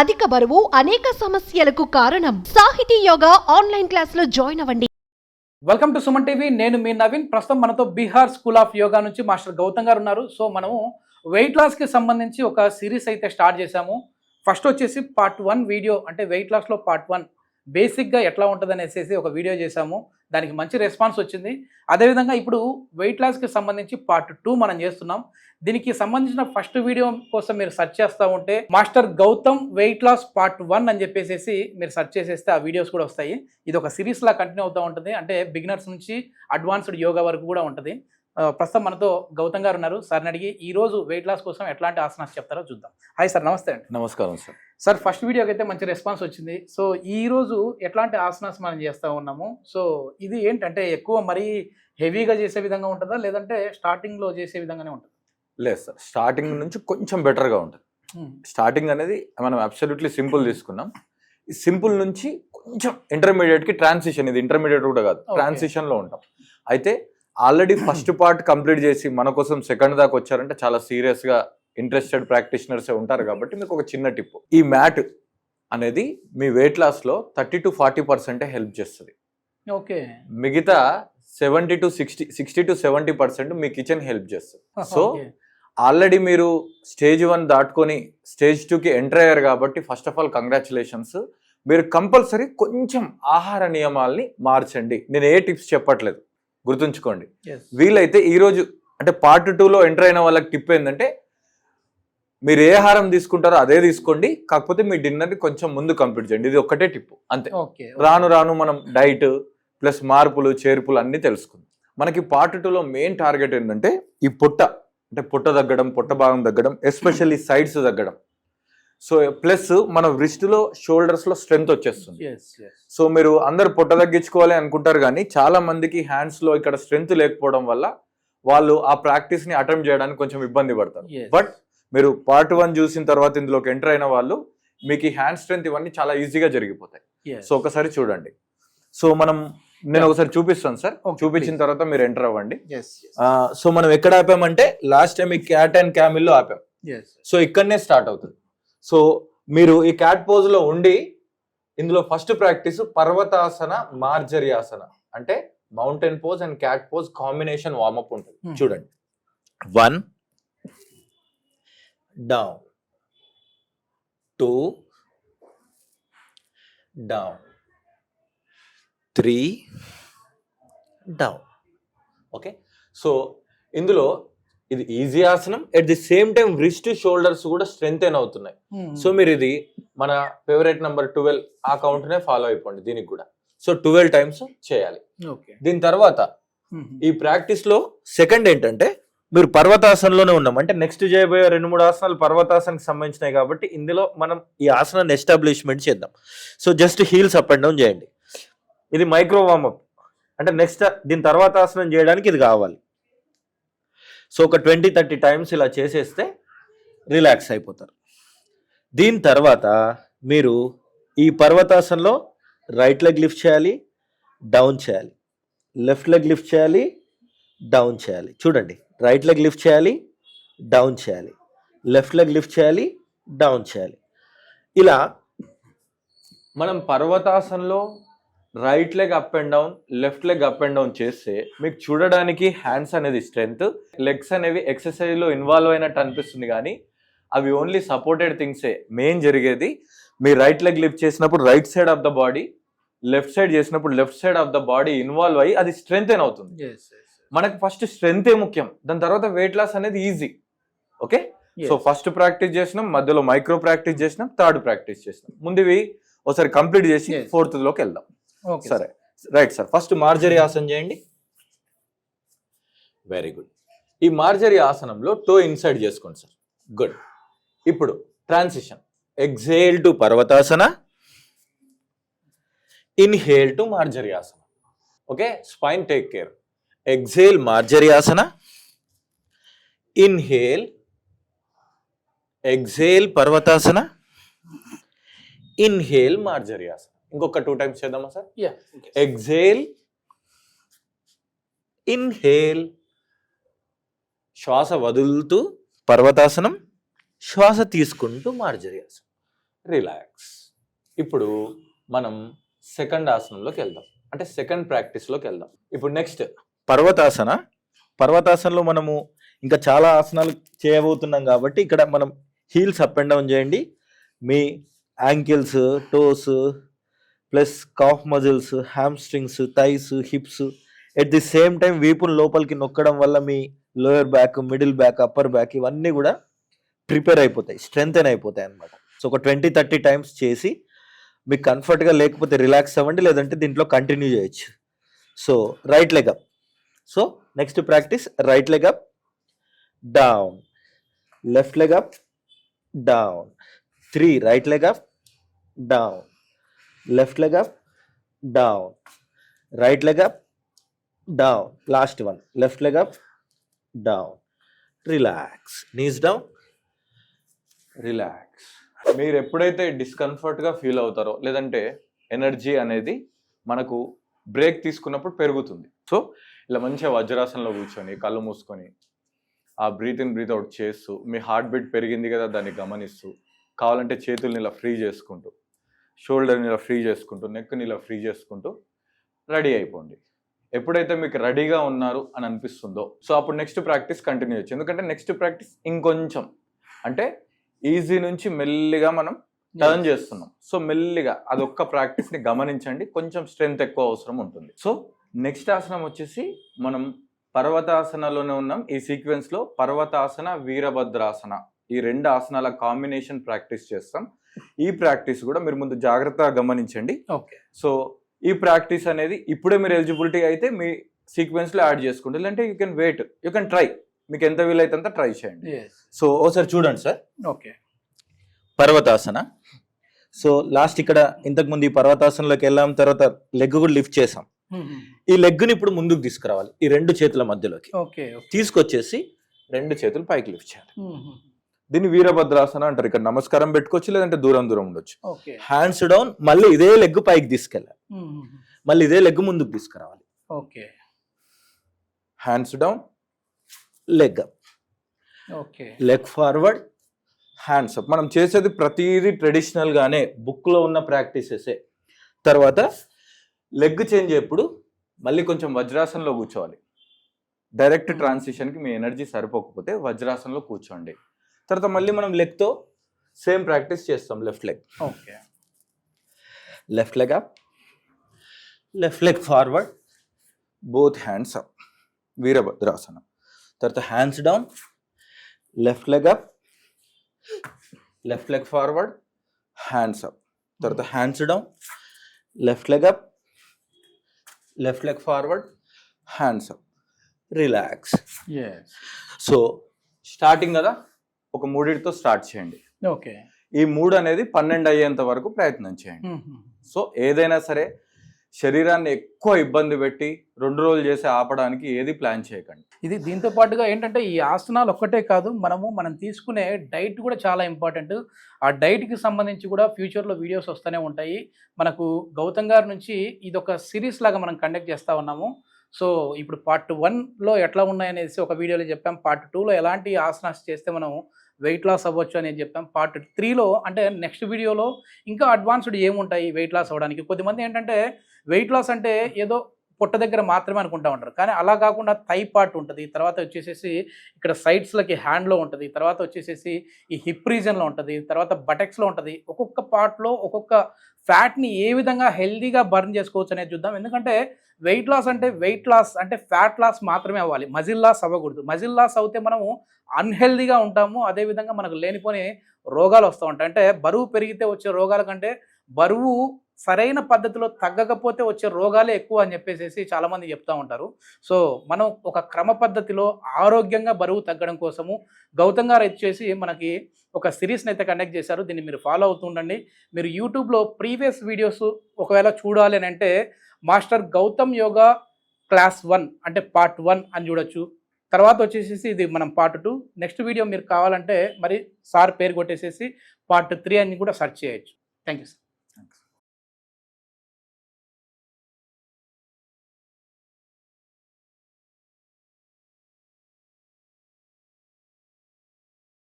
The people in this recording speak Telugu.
అధిక బరువు అనేక సమస్యలకు కారణం. సాహితీ యోగా ఆన్లైన్ క్లాసులో జాయిన్ అవ్వండి. Welcome to Suman TV. నేను మీ నవీన్. ప్రస్తుతం మనతో బీహార్ స్కూల్ ఆఫ్ యోగా నుంచి మాస్టర్ గౌతమ్ గారు ఉన్నారు. సో మనము వెయిట్ లాస్కి సంబంధించి ఒక సిరీస్ అయితే స్టార్ట్ చేశాము. ఫస్ట్ వచ్చేసి పార్ట్ వన్ వీడియో అంటే వెయిట్ లాస్లో పార్ట్ వన్. బేసిక్గా ఎట్లా ఉంటుంది అనేసి ఒక వీడియో చేశాము. దానికి మంచి రెస్పాన్స్ వచ్చింది. అదేవిధంగా ఇప్పుడు వెయిట్ లాస్కి సంబంధించి పార్ట్ టూ మనం చేస్తున్నాం. దీనికి సంబంధించిన ఫస్ట్ వీడియో కోసం మీరు సెర్చ్ చేస్తూ ఉంటే master Gautam weight loss part one అని చెప్పేసి మీరు సెర్చ్ చేసేస్తే ఆ వీడియోస్ కూడా వస్తాయి. ఇది ఒక సిరీస్ లా కంటిన్యూ అవుతూ ఉంటుంది. అంటే బిగినర్స్ నుంచి అడ్వాన్స్డ్ యోగా వరకు కూడా ఉంటుంది. ప్రస్తుతం మనతో గౌతమ్ గారు ఉన్నారు. సార్ని అడిగి ఈ రోజు వెయిట్ లాస్ కోసం ఎట్లాంటి ఆసనాస్ చెప్తారో చూద్దాం. హాయ్ సార్ నమస్తే అండి. నమస్కారం సార్ సార్ ఫస్ట్ వీడియోకి అయితే మంచి రెస్పాన్స్ వచ్చింది. సో ఈ రోజు ఎట్లాంటి ఆసనాస్ మనం చేస్తూ ఉన్నాము? సో ఇది ఏంటంటే ఎక్కువ మరీ హెవీగా చేసే విధంగా ఉంటుందా? లేదంటే starting లో చేసే విధంగానే ఉంటుంది? లేదు సార్ స్టార్టింగ్ నుంచి కొంచెం బెటర్గా ఉంటుంది. స్టార్టింగ్ అనేది మనం అబ్సల్యూట్లీ సింపుల్ తీసుకున్నాం. ఈ సింపుల్ నుంచి కొంచెం ఇంటర్మీడియట్కి ట్రాన్సిషన్ ఇది ఇంటర్మీడియట్ కూడా కాదు. ట్రాన్సిషన్లో ఉంటాం. అయితే ఆల్రెడీ ఫస్ట్ పార్ట్ కంప్లీట్ చేసి మన కోసం సెకండ్ దాకా వచ్చారంటే చాలా సీరియస్గా ఇంట్రెస్టెడ్ ప్రాక్టీషనర్స్ ఉంటారు కాబట్టి మీకు ఒక చిన్న టిప్. ఈ మ్యాట్ అనేది మీ వెయిట్ లాస్లో థర్టీ టు ఫార్టీ పర్సెంటే హెల్ప్ చేస్తుంది. ఓకే. మిగతా seventy to sixty sixty to seventy percent me kitchen help చేస్తుంది. సో ఆల్రెడీ మీరు స్టేజ్ వన్ దాటుకొని స్టేజ్ టూకి ఎంటర్ అయ్యారు కాబట్టి ఫస్ట్ ఆఫ్ ఆల్ కంగ్రాచులేషన్స్. మీరు కంపల్సరీ కొంచెం ఆహార నియమాల్ని మార్చండి. నేను ఏ టిప్స్ చెప్పట్లేదు. గుర్తుంచుకోండి. వీలైతే ఈరోజు అంటే పార్ట్ టూలో ఎంటర్ అయిన వాళ్ళకి టిప్ ఏంటంటే మీరు ఏ ఆహారం తీసుకుంటారో అదే తీసుకోండి కాకపోతే మీ డిన్నర్ని కొంచెం ముందు కంప్లీట్ చేయండి. ఇది ఒక్కటే టిప్ అంతే. రాను రాను మనం డైట్ ప్లస్ మార్పులు చేర్పులు అన్నీ తెలుసుకుందాం. మనకి పార్ట్ టూలో మెయిన్ టార్గెట్ ఏంటంటే ఈ పొట్ట అంటే పొట్ట తగ్గడం పొట్ట భాగం తగ్గడం ఎస్పెషల్లీ సైడ్స్ తగ్గడం. సో ప్లస్ మన లో షోల్డర్స్లో స్ట్రెంగ్త్ వచ్చేస్తుంది. సో మీరు అందరు పొట్ట తగ్గించుకోవాలి అనుకుంటారు కానీ చాలా మందికి హ్యాండ్స్లో ఇక్కడ స్ట్రెంగ్త్ లేకపోవడం వల్ల వాళ్ళు ఆ ప్రాక్టీస్ని అటెంప్ట్ చేయడానికి కొంచెం ఇబ్బంది పడతారు. బట్ మీరు పార్ట్ వన్ చూసిన తర్వాత ఇందులోకి ఎంటర్ అయిన వాళ్ళు మీకు ఈ హ్యాండ్ స్ట్రెంగ్త్ ఇవన్నీ చాలా ఈజీగా జరిగిపోతాయి. సో ఒకసారి చూడండి. సో మనం నేను ఒకసారి చూపిస్తాను సార్. చూపించిన. తర్వాత మీరు ఎంటర్ అవ్వండి. సో మనం ఎక్కడ ఆపామంటే లాస్ట్ టైం ఈ క్యాట్ అండ్ క్యామిల్లో ఆపాం. సో ఇక్కడనే స్టార్ట్ అవుతుంది. సో మీరు ఈ క్యాట్ పోజ్లో ఉండి ఇందులో ఫస్ట్ ప్రాక్టీస్ పర్వతాసన మార్జరియాసన. అంటే mountain pose and cat pose combination warm up ఉంటుంది. Hmm. చూడండి. One down two down three down okay so ఇందులో ఇది ఈజీ ఆసనం. At the same time wrist shoulders కూడా స్ట్రెంగ్ అవుతున్నాయి. సో మీరు ఇది మన ఫేవరెట్ నెంబర్ ట్వెల్వ్ ఆ కౌంట్ నే ఫాలో అయిపోండి దీనికి కూడా. సో ట్వెల్వ్ టైమ్స్ చేయాలి. ఓకే దీని తర్వాత ఈ ప్రాక్టీస్లో సెకండ్ ఏంటంటే మీరు పర్వతాసనంలోనే ఉన్నాం. అంటే నెక్స్ట్ చేయబోయే రెండు మూడు ఆసనాలు పర్వతాసనకి సంబంధించినాయి కాబట్టి ఇందులో మనం ఈ ఆసనాన్ని ఎస్టాబ్లిష్మెంట్ చేద్దాం. So just heels up and down చేయండి. ఇది మైక్రో వార్మప్ అంటే నెక్స్ట్ దీని తర్వాత ఆసనం చేయడానికి ఇది కావాలి. సో ఒక ట్వంటీ థర్టీ టైమ్స్ ఇలా చేసేస్తే రిలాక్స్ అయిపోతారు. దీని తర్వాత మీరు ఈ పర్వతాసనలో రైట్ లెగ్ లిఫ్ట్ చేయాలి డౌన్ చేయాలి. లెఫ్ట్ లెగ్ లిఫ్ట్ చేయాలి డౌన్ చేయాలి. చూడండి రైట్ లెగ్ లిఫ్ట్ చేయాలి డౌన్ చేయాలి. లెఫ్ట్ లెగ్ లిఫ్ట్ చేయాలి డౌన్ చేయాలి. ఇలా మనం పర్వతాసనలో right leg up and down left leg up and down చేస్తే మీకు చూడడానికి హ్యాండ్స్ అనేది స్ట్రెంగ్త్ లెగ్స్ అనేవి exercise లో ఇన్వాల్వ్ అయినట్టు అనిపిస్తుంది కానీ అవి ఓన్లీ సపోర్టెడ్ థింగ్సే. మెయిన్ జరిగేది మీ రైట్ లెగ్ లిఫ్ట్ చేసినప్పుడు right side of the body left side చేసినప్పుడు left side of the body involve అయ్యి అది స్ట్రెంగ్త్ అవుతుంది. మనకు ఫస్ట్ స్ట్రెంగ్త్ ముఖ్యం. దాని తర్వాత వెయిట్ లాస్ అనేది easy. Okay? So first practice చేసినాం మధ్యలో మైక్రో ప్రాక్టీస్ చేసినాం థర్డ్ ప్రాక్టీస్ చేసినాం. ముందువి ఒకసారి కంప్లీట్ చేసి. ఫోర్త్లోకి వెళ్దాం. సరే. రైట్ సార్ ఫస్ట్ మార్జరీ ఆసనం చేయండి. వెరీ గుడ్ ఈ మార్జరీ ఆసనంలో టో ఇన్సైడ్ చేసుకోండి సార్. గుడ్ ఇప్పుడు ట్రాన్సిషన్ ఎగ్జేల్ టు పర్వతాసన. ఇన్హేల్ టు మార్జరీ ఆసన. Okay spine take care exhale Marjorie ఆసన. ఇన్హేల్ ఎగ్జేల్ పర్వతాసన. ఇన్హేల్ మార్జరీ ఆసన. ఇంకొక టూ టైమ్స్ చేద్దామా సార్ ఎగ్జేల్ ఇన్హేల్ శ్వాస వదులుతూ పర్వతాసనం. శ్వాస తీసుకుంటూ మార్జరియాసనం రిలాక్స్ ఇప్పుడు మనం సెకండ్ ఆసనంలోకి వెళ్దాం. అంటే సెకండ్ ప్రాక్టీస్లోకి వెళ్దాం. ఇప్పుడు నెక్స్ట్ పర్వతాసన. పర్వతాసనలో మనము ఇంకా చాలా ఆసనాలు చేయబోతున్నాం కాబట్టి ఇక్కడ మనం హీల్స్ అప్ అండ్ డౌన్ చేయండి. మీ ankles toes plus calf muscles hamstrings thighs hips at the same time వీపును లోపలికి నొక్కడం వల్ల మీ lower back middle back upper back ఇవన్నీ కూడా ప్రిపేర్ అయిపోతాయి స్ట్రెంగ్తెన్ అయిపోతాయి అన్నమాట. సో ఒక ట్వంటీ థర్టీ టైమ్స్ చేసి మీకు కంఫర్ట్గా లేకపోతే రిలాక్స్ అవ్వండి లేదంటే దీంట్లో కంటిన్యూ చేయొచ్చు. So right leg up so next practice right leg up down left leg up down three right leg up down left leg up down right leg up down last one left leg up down relax knees down relax మీరు ఎప్పుడైతే డిస్కంఫర్ట్గా ఫీల్ అవుతారో లేదంటే ఎనర్జీ అనేది మనకు బ్రేక్ తీసుకున్నప్పుడు పెరుగుతుంది. సో ఇలా మంచిగా వజ్రాసనంలో కూర్చొని కళ్ళు మూసుకొని ఆ బ్రీత్ ఇన్ బ్రీత్ అవుట్ చేస్తూ మీ హార్ట్ బీట్ పెరిగింది కదా దాన్ని గమనిస్తూ కావాలంటే చేతుల్ని ఇలా ఫ్రీ చేసుకుంటూ షోల్డర్ని ఇలా ఫ్రీ చేసుకుంటూ నెక్ని ఇలా ఫ్రీ చేసుకుంటూ రెడీ అయిపోండి. ఎప్పుడైతే మీకు రెడీగా ఉన్నారు అని అనిపిస్తుందో సో అప్పుడు నెక్స్ట్ ప్రాక్టీస్ కంటిన్యూ చేయొచ్చు. ఎందుకంటే నెక్స్ట్ ప్రాక్టీస్ ఇంకొంచెం అంటే ఈజీ నుంచి మెల్లిగా మనం టర్న్ చేస్తున్నాం. సో మెల్లిగా అదొక్క ప్రాక్టీస్ని గమనించండి కొంచెం స్ట్రెంగ్త్ ఎక్కువ అవసరం ఉంటుంది. సో నెక్స్ట్ ఆసనం వచ్చేసి మనం పర్వతాసనలోనే ఉన్నాం. ఈ సీక్వెన్స్లో పర్వతాసన వీరభద్రాసన ఈ రెండు ఆసనాల కాంబినేషన్ ప్రాక్టీస్ చేస్తాం. ఈ ప్రాక్టీస్ కూడా మీరు ముందు జాగ్రత్తగా గమనించండి. ఓకే. సో ఈ ప్రాక్టీస్ అనేది ఇప్పుడే మీరు ఎలిజిబిలిటీ అయితే మీ సీక్వెన్స్లో యాడ్ చేసుకోండి. లేదంటే you can wait you can try. మీకు ఎంత వీలైతే అంత ట్రై చేయండి. సో ఓసారి చూడండి సార్. ఓకే. పర్వతాసన. సో లాస్ట్ ఇక్కడ ఇంతకుముందు ఈ పర్వతాసనలోకి వెళ్ళాం తర్వాత లెగ్ కూడా లిఫ్ట్ చేసాం ఈ లెగ్ని ఇప్పుడు ముందుకు తీసుకురావాలి ఈ రెండు చేతుల మధ్యలోకి. ఓకే తీసుకొచ్చేసి రెండు చేతులు పైకి లిఫ్ట్ చేయాలి. దీన్ని వీరభద్రాసన అంటారు. ఇక్కడ నమస్కారం పెట్టుకోవచ్చు లేదంటే దూరం దూరం ఉండొచ్చు. హ్యాండ్స్ డౌన్ మళ్ళీ ఇదే లెగ్ పైకి తీసుకెళ్ళాలి. మళ్ళీ ఇదే లెగ్ ముందుకు తీసుకురావాలి. Okay. Hands down leg up okay. Leg forward hands up మనం చేసేది ప్రతిదీ ట్రెడిషనల్ గానే బుక్లో ఉన్న ప్రాక్టీసెసే తర్వాత లెగ్ చేంజ్ ఎప్పుడు? మళ్ళీ కొంచెం వజ్రాసనంలో కూర్చోవాలి. డైరెక్ట్ ట్రాన్సిషన్కి మీ ఎనర్జీ సరిపోకపోతే వజ్రాసనంలో కూర్చోండి. తర్వాత మళ్ళీ మనం లెగ్తో సేమ్ ప్రాక్టీస్ చేస్తాం left leg okay left leg up left leg forward both hands up వీరభద్రాసనం తర్వాత hands down left leg up left leg forward hands up తర్వాత hands down left leg up left leg forward hands up relax so starting కదా? ఒక మూడిటితో స్టార్ట్ చేయండి. ఓకే. ఈ మూడు అనేది పన్నెండు అయ్యేంత వరకు ప్రయత్నం చేయండి. సో ఏదైనా సరే శరీరాన్ని ఎక్కువ ఇబ్బంది పెట్టి రెండు రోజులు చేసి ఆపడానికి ఏది ప్లాన్ చేయకండి. ఇది దీంతో పాటుగా ఏంటంటే ఈ ఆసనాలు ఒక్కటే కాదు మనము మనం తీసుకునే డైట్ కూడా చాలా ఇంపార్టెంట్. ఆ డైట్కి సంబంధించి కూడా ఫ్యూచర్లో వీడియోస్ వస్తూనే ఉంటాయి. మనకు గౌతమ్ గారి నుంచి ఇది ఒక సిరీస్ లాగా మనం కండక్ట్ చేస్తూ ఉన్నాము. సో ఇప్పుడు పార్ట్ వన్లో ఎట్లా ఉన్నాయనేసి ఒక వీడియోలో చెప్పాం. పార్ట్ టూలో ఎలాంటి ఆసనాస్ చేస్తే మనం వెయిట్ లాస్ అవ్వచ్చు అనేది చెప్పాం పార్ట్ త్రీలో అంటే నెక్స్ట్ వీడియోలో ఇంకా అడ్వాన్స్డ్ ఏముంటాయి వెయిట్ లాస్ అవ్వడానికి? కొద్దిమంది ఏంటంటే వెయిట్ లాస్ అంటే ఏదో పొట్ట దగ్గర మాత్రమే అనుకుంటా ఉంటారు. కానీ అలా కాకుండా థై పార్ట్ ఉంటుంది. తర్వాత వచ్చేసేసి ఇక్కడ సైడ్స్లకి హ్యాండ్లో ఉంటుంది. తర్వాత వచ్చేసేసి ఈ హిప్ రీజన్లో ఉంటుంది. తర్వాత బటెక్స్లో ఉంటుంది. ఒక్కొక్క పార్ట్లో ఒక్కొక్క ఫ్యాట్ని ఏ విధంగా హెల్దీగా బర్న్ చేసుకోవచ్చు అనేది చూద్దాం. ఎందుకంటే వెయిట్ లాస్ అంటే వెయిట్ లాస్ అంటే ఫ్యాట్ లాస్ మాత్రమే అవ్వాలి. మజిల్ లాస్ అవ్వకూడదు. మజిల్ లాస్ అవుతే మనము అన్హెల్దీగా ఉంటాము. అదేవిధంగా మనకు లేనిపోని రోగాలు వస్తూ ఉంటాయి. అంటే బరువు పెరిగితే వచ్చే రోగాల కంటే బరువు సరైన పద్ధతిలో తగ్గకపోతే వచ్చే రోగాలే ఎక్కువ అని చెప్పేసి చాలామంది చెప్తూ ఉంటారు. సో మనం ఒక క్రమ పద్ధతిలో ఆరోగ్యంగా బరువు తగ్గడం కోసము గౌతమ్ గారు వచ్చేసి మనకి ఒక సిరీస్ని అయితే కండక్ట్ చేశారు. దీన్ని మీరు ఫాలో అవుతూ ఉండండి. మీరు యూట్యూబ్లో ప్రీవియస్ వీడియోస్ ఒకవేళ చూడాలి అని అంటే master Gautam yoga class one అంటే పార్ట్ వన్ అని చూడొచ్చు. తర్వాత వచ్చేసేసి ఇది మనం పార్ట్ టూ. నెక్స్ట్ వీడియో మీరు కావాలంటే మరి సార్ పేరు కొట్టేసేసి పార్ట్ త్రీ అని కూడా సెర్చ్ చేయొచ్చు. Thank you sir.